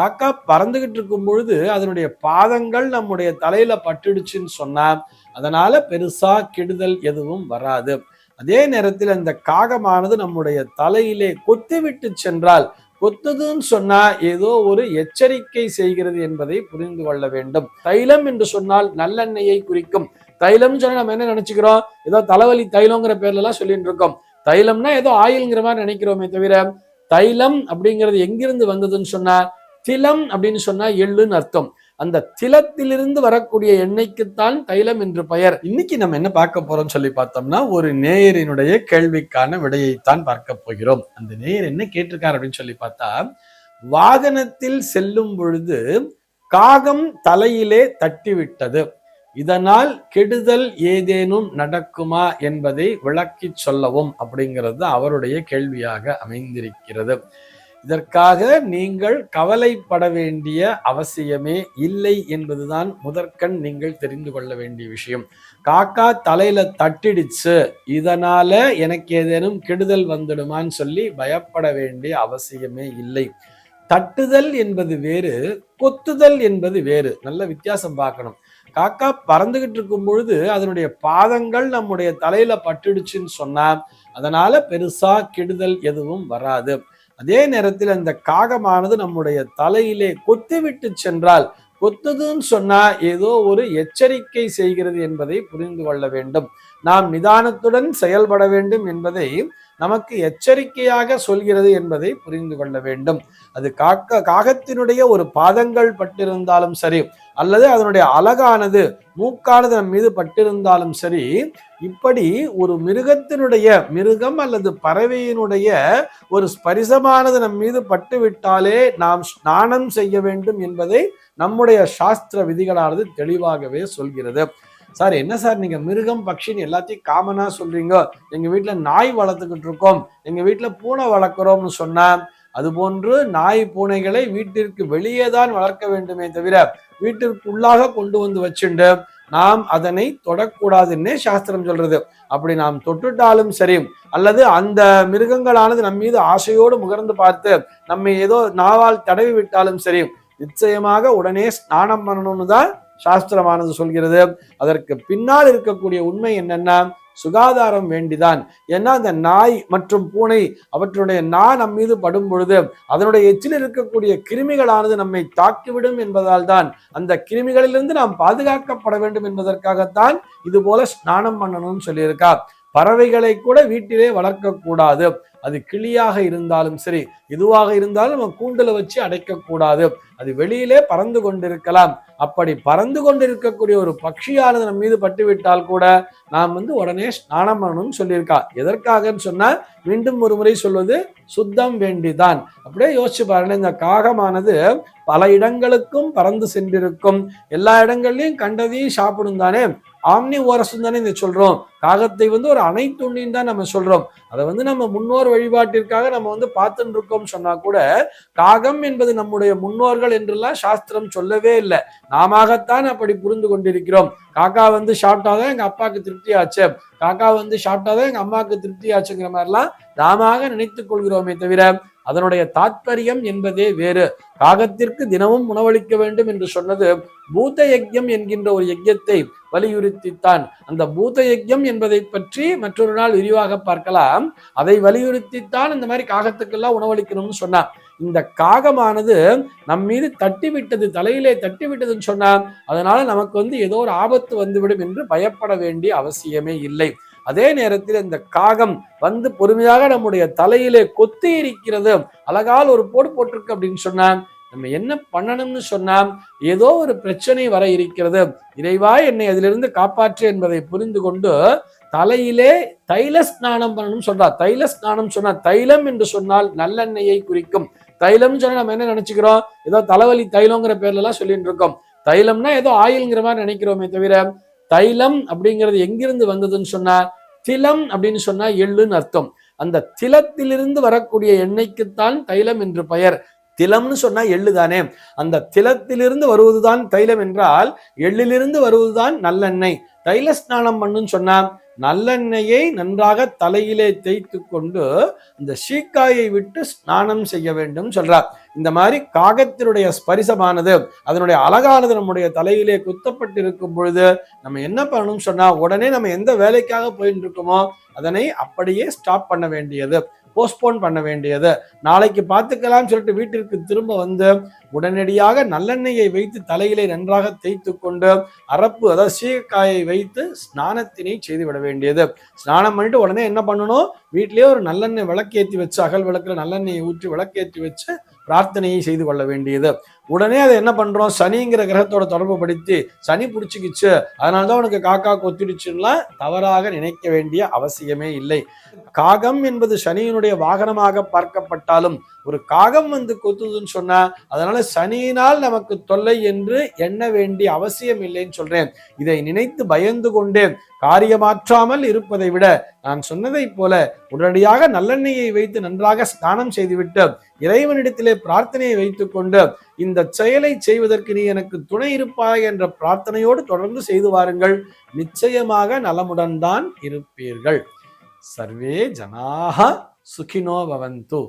காக்கா பறந்துகிட்டு இருக்கும் பொழுது அதனுடைய பாதங்கள் நம்முடைய தலையில பட்டுடுச்சுன்னு சொன்னா அதனால பெருசா கெடுதல் எதுவும் வராது. அதே நேரத்தில் அந்த காகமானது நம்முடைய தலையிலே கொத்தி விட்டு சென்றால் கொத்துதுன்னு சொன்னா ஏதோ ஒரு எச்சரிக்கை செய்கிறது என்பதை புரிந்து கொள்ள வேண்டும். தைலம் என்று சொன்னால் நல்லெண்ணெயை குறிக்கும். தைலம் சொன்னா நம்ம என்ன நினைச்சுக்கிறோம்? ஏதோ தலைவலி தைலங்கிற பேர்ல எல்லாம் சொல்லிட்டு இருக்கோம். தைலம்னா ஏதோ ஆயில்ங்கிற மாதிரி நினைக்கிறோமே தவிர தைலம் அப்படிங்கிறது எங்கிருந்து வந்ததுன்னு சொன்னா திலம் அப்படின்னு சொன்னா எள்ளுன்னு அர்த்தம். அந்த திலத்திலிருந்து வரக்கூடிய எண்ணெய்க்குத்தான் தைலம் என்று பெயர். இன்னைக்கு நம்ம என்ன பார்க்க போறோம்னு சொல்லி பார்த்தோம்னா ஒரு நேயரினுடைய கேள்விக்கான விடையைத்தான் பார்க்க போகிறோம். அந்த நேயர் என்ன கேட்டிருக்கார் அப்படின்னு சொல்லி பார்த்தா வாகனத்தில் செல்லும் பொழுது காகம் தலையிலே தட்டிவிட்டது. இதனால் கெடுதல் ஏதேனும் நடக்குமா என்பதை விளக்கிச் சொல்லவும் அப்படிங்கிறது அவருடைய கேள்வியாக அமைந்திருக்கிறது. இதற்காக நீங்கள் கவலைப்பட வேண்டிய அவசியமே இல்லை என்பதுதான் முதற்கண் நீங்கள் தெரிந்து கொள்ள வேண்டிய விஷயம். காக்கா தலையில தட்டிடுச்சு. இதனால எனக்கு ஏதேனும் கெடுதல் வந்துடுமான்னு சொல்லி பயப்பட வேண்டிய அவசியமே இல்லை. தட்டுதல் என்பது வேறு கொத்துதல் என்பது வேறு. நல்ல வித்தியாசம் பார்க்கணும். காக்கா பறந்துகிட்டு இருக்கும் பொழுது அதனுடைய பாதங்கள் நம்முடைய தலையில பட்டுடுச்சுன்னு சொன்னா அதனால பெருசா கெடுதல் எதுவும் வராது. அதே நேரத்தில் அந்த காகமானது நம்முடைய தலையிலே கொத்திவிட்டு சென்றால் கொத்துதுன்னு சொன்னா ஏதோ ஒரு எச்சரிக்கை செய்கிறது என்பதை புரிந்து கொள்ள வேண்டும். நாம் நிதானத்துடன் செயல்பட வேண்டும் என்பதை நமக்கு எச்சரிக்கையாக சொல்கிறது என்பதை புரிந்து கொள்ள வேண்டும். அது காக்க காகத்தினுடைய ஒரு பாதங்கள் பட்டிருந்தாலும் சரி அல்லது அதனுடைய அழகானது மூக்கானது நம் மீது பட்டிருந்தாலும் சரி இப்படி ஒரு மிருகத்தினுடைய மிருகம் அல்லது பறவையினுடைய ஒரு ஸ்பரிசமானது நம் மீது பட்டு விட்டாலே நாம் ஸ்நானம் செய்ய வேண்டும் என்பதை நம்முடைய சாஸ்திர விதிகளானது தெளிவாகவே சொல்கிறது. சார் என்ன சார் நீங்க மிருகம் பக்ஷின்னு எல்லாத்தையும் காமனா சொல்றீங்க? எங்க வீட்டுல நாய் வளர்த்துக்கிட்டு இருக்கோம். எங்க வீட்டுல பூனை வளர்க்குறோம்னு சொன்னா அதுபோன்று நாய் பூனைகளை வீட்டிற்கு வெளியே தான் வளர்க்க வேண்டுமே தவிர வீட்டிற்குள்ளாக கொண்டு வந்து வச்சுண்டு நாம் அதனை தொடக்கூடாதுன்னே சாஸ்திரம் சொல்றது. அப்படி நாம் தொட்டுட்டாலும் சரி அல்லது அந்த மிருகங்களானது நம் மீது ஆசையோடு முகர்ந்து பார்த்து நம்மை ஏதோ நாவால் தடவி விட்டாலும் சரி நிச்சயமாக உடனே ஸ்நானம் பண்ணணும்னு தான் சாஸ்திரமானது சொல்கிறது அதற்கு பின்னால் இருக்கக்கூடிய உண்மை என்னென்னா சுகாதாரம் வேண்டிதான். ஏன்னா அந்த நாய் மற்றும் பூனை அவற்றுடைய நா நம் மீது படும் பொழுது அதனுடைய எச்சில் இருக்கக்கூடிய கிருமிகளானது நம்மை தாக்கிவிடும் என்பதால் தான் அந்த கிருமிகளிலிருந்து நாம் பாதுகாக்கப்பட வேண்டும் என்பதற்காகத்தான் இது போல ஸ்நானம் பண்ணணும்னு சொல்லியிருக்கா. பறவைகளை கூட வீட்டிலே வளர்க்கக்கூடாது. அது கிளியாக இருந்தாலும் சரி எதுவாக இருந்தாலும் நம்ம கூண்டுல வச்சு அடைக்கக்கூடாது. அது வெளியிலே பறந்து கொண்டிருக்கலாம். அப்படி பறந்து கொண்டிருக்கக்கூடிய ஒரு பட்சியானது நம்ம மீது பட்டுவிட்டால் கூட நாம் வந்து உடனே ஸ்நானம் பண்ணணும்னு சொல்லியிருக்கா. எதற்காகன்னு சொன்னா மீண்டும் ஒரு முறை சொல்வது சுத்தம் வேண்டிதான். அப்படியே யோசிச்சு பாருங்க இந்த காகமானது பல இடங்களுக்கும் பறந்து சென்றிருக்கும். எல்லா இடங்கள்லையும் கண்டதையும் சாப்பிடும் தானே ஆம்னி ஓரசம் தானே இதை சொல்றோம். காகத்தை வந்து ஒரு அனைத்துண்ணின்னு தான் நம்ம சொல்றோம். அதை வந்து நம்ம முன்னோர் வழிபாட்டிற்காக நம்ம வந்து பார்த்துட்டு இருக்கோம் சொன்னா கூட காகம் என்பது நம்முடைய முன்னோர்கள் என்றெல்லாம் சாஸ்திரம் சொல்லவே இல்லை. நாமத்தான் அப்படி புரிந்து கொண்டிருக்கிறோம். காக்கா வந்து சாப்பிட்டாதான் எங்க அப்பாவுக்கு திருப்தி ஆச்சு. காக்கா வந்து சாப்பிட்டாதான் எங்க அம்மாவுக்கு திருப்தி ஆச்சுங்கிற மாதிரிலாம் நாம நினைத்துக் கொள்கிறோமே தவிர அதனுடைய தாத்பரியம் என்பதே வேறு. காகத்திற்கு தினமும் உணவளிக்க வேண்டும் என்று சொன்னது பூத யஜ்யம் என்கின்ற ஒரு யஜ்யத்தை வலியுறுத்தித்தான். அந்த பூத யஜ்யம் என்பதை பற்றி மற்றொரு நாள் விரிவாக பார்க்கலாம். அதை வலியுறுத்தித்தான் இந்த மாதிரி காகத்துக்கெல்லாம் உணவளிக்கணும்னு சொன்னான். இந்த காகமானது நம் மீது தட்டி விட்டது தலையிலே தட்டி விட்டதுன்னு சொன்னா அதனால நமக்கு வந்து ஏதோ ஒரு ஆபத்து வந்துவிடும் என்று பயப்பட வேண்டிய அவசியமே இல்லை. அதே நேரத்தில் இந்த காகம் வந்து பொறுமையாக நம்முடைய தலையிலே கொத்தி இருக்கிறது. அழகால் ஒரு போடு போட்டிருக்கு அப்படின்னு சொன்னா நம்ம என்ன பண்ணணும்னு சொன்னா ஏதோ ஒரு பிரச்சனை வர இருக்கிறது. இறைவா என்னை அதிலிருந்து காப்பாற்று என்பதை புரிந்து கொண்டு தலையிலே தைல ஸ்நானம் பண்ணணும் சொல்றா. தைல ஸ்நானம் சொன்னா தைலம் என்று சொன்னால் நல்லெண்ணெயை குறிக்கும். தைலம் சொன்னா நம்ம என்ன நினைச்சுக்கிறோம்? ஏதோ தலைவலி தைலங்கிற பேர்ல எல்லாம் சொல்லிட்டு இருக்கோம். தைலம்னா ஏதோ ஆயில்ங்கிற மாதிரி நினைக்கிறோமே தவிர தைலம் அப்படிங்கிறது எங்கிருந்து வந்ததுன்னு சொன்னா திலம் அப்படின்னு சொன்னா எள்ளுன்னு அர்த்தம். அந்த திலத்திலிருந்து வரக்கூடிய எண்ணெய்க்குத்தான் தைலம் என்று பெயர். திலம்னு சொன்னா எள்ளு தானே அந்த திலத்திலிருந்து வருவதுதான் தைலம் என்றால் எள்ளிலிருந்து வருவதுதான் நல்லெண்ணெய். தைல ஸ்நானம் பண்ணுன்னு சொன்னா நல்லெண்ணெயை நன்றாக தலையிலே தேய்த்து கொண்டு இந்த சீக்காயை விட்டு ஸ்நானம் செய்ய வேண்டும் சொல்றார். இந்த மாதிரி காகத்தினுடைய ஸ்பரிசமானது அதனுடைய அழகானது நம்முடைய தலையிலே குத்தப்பட்டிருக்கும் பொழுது நம்ம என்ன பண்ணணும் சொன்னா உடனே நம்ம எந்த வேலைக்காக போயிட்டு இருக்கோமோ அதனை அப்படியே ஸ்டாப் பண்ண வேண்டியது. போஸ்ட்போன் பண்ண வேண்டியது. நாளைக்கு பார்த்துக்கலாம் சொல்லிட்டு வீட்டிற்கு திரும்ப வந்து உடனடியாக நல்லெண்ணெயை வைத்து தலையிலே நன்றாக தேய்த்து கொண்டு அரப்பு அதாவது சீகக்காயை வைத்து ஸ்நானத்தினை செய்து விட வேண்டியது. ஸ்நானம் பண்ணிட்டு உடனே என்ன பண்ணணும்? வீட்டிலேயே ஒரு நல்லெண்ணெய் விளக்கேற்றி வச்சு அகல் விளக்கில் நல்லெண்ணெயை ஊற்றி விளக்கேற்றி வச்சு பிரார்த்தனையை செய்து கொள்ள வேண்டியது. உடனே அதை என்ன பண்றோம்? சனிங்கிற கிரகத்தோட தொடர்பு படுத்தி சனி பிடிச்சிக்கிச்சு அதனாலதான் உனக்கு காக்கா கொத்திடுச்சுன்னா தவறாக நினைக்க வேண்டிய அவசியமே இல்லை. காகம் என்பது சனியினுடைய வாகனமாக பார்க்கப்பட்டாலும் ஒரு காகம் வந்து கொத்துதுன்னு சொன்னா அதனால சனியினால் நமக்கு தொல்லை என்று எண்ண வேண்டிய அவசியம் இல்லைன்னு சொல்றேன். இதை நினைத்து பயந்து கொண்டே காரியமாற்றாமல் இருப்பதை விட நான் சொன்னதை போல உடனடியாக நல்லெண்ணெயை வைத்து நன்றாக ஸ்நானம் செய்துவிட்டு இறைவனிடத்திலே பிரார்த்தனையை வைத்துக்கொண்டு இந்த செயலை செய்வதற்கு நீ எனக்கு துணை இருப்பாய் என்ற பிரார்த்தனையோடு தொடர்ந்து செய்து வாருங்கள். நிச்சயமாக நலமுடன் தான் இருப்பீர்கள். சர்வே ஜனாக சுகினோ பவந்து.